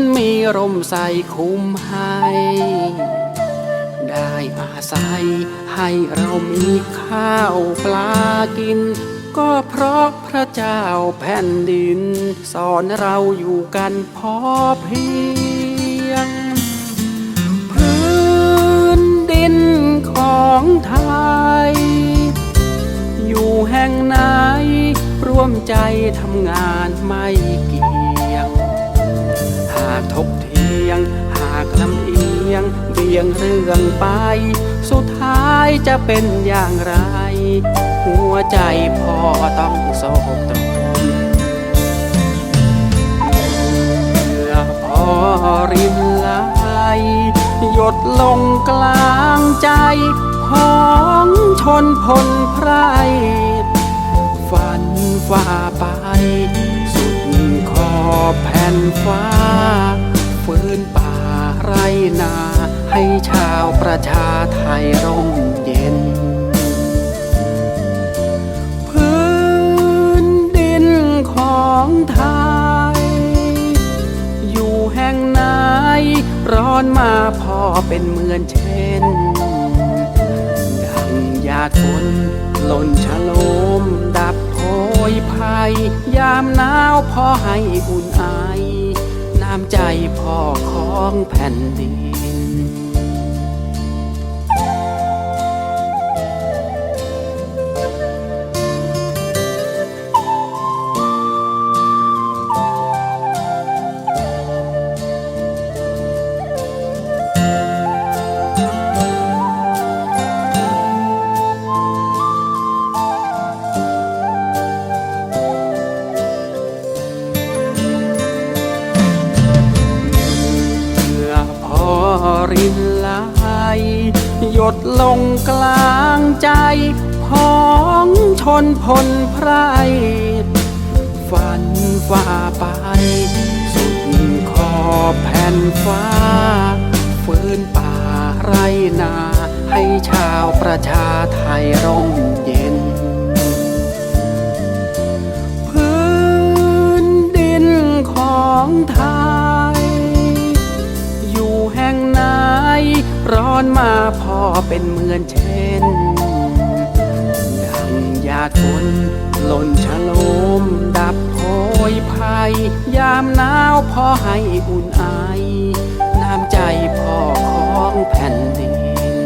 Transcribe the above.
อนมีร่มใสคุ้มให้ ได้อาศัยให้เรามีข้าวปลากิน ก็เพราะพระเจ้าแผ่นดิน สอนเราอยู่กันพอเพียง พื้นดินของไทย อยู่แห่งไหนร่วมใจทำงานไม่กี่ ยงเรื่องไป สุดท้ายจะเป็นอย่างไร หัวใจพ่อต้องโศกตรมเมื่อพ่อรินไหลหยดลงกลางใจพ้องชนพลไพรฝันฝ่าไป สุดขอบแผ่นฟ้า ยร่มเย็น พื้นดินของไทย อยู่แห่งไหนร้อนมาพอเป็นเหมือนเช่น ดังยาดฝนหล่นชะโลม ดับโพยภัย ยามหนาวพอให้อุ่นไอน้ำใจพ่อของแผ่นดิน ดลงกลางใจพ้องชนพลไพรฝันฝ่าไป สุดขอบแผ่นฟ้า ฟื้นป่าไรนา ให้ชาวประชาไทยร่ม อนมาพ่อเป็นเหมือนเช่น ดังยาทนหล่นชะโลม ดับโพยภัย ยามหนาวพ่อให้อุ่นไอ น้ำใจพ่อของแผ่นดิน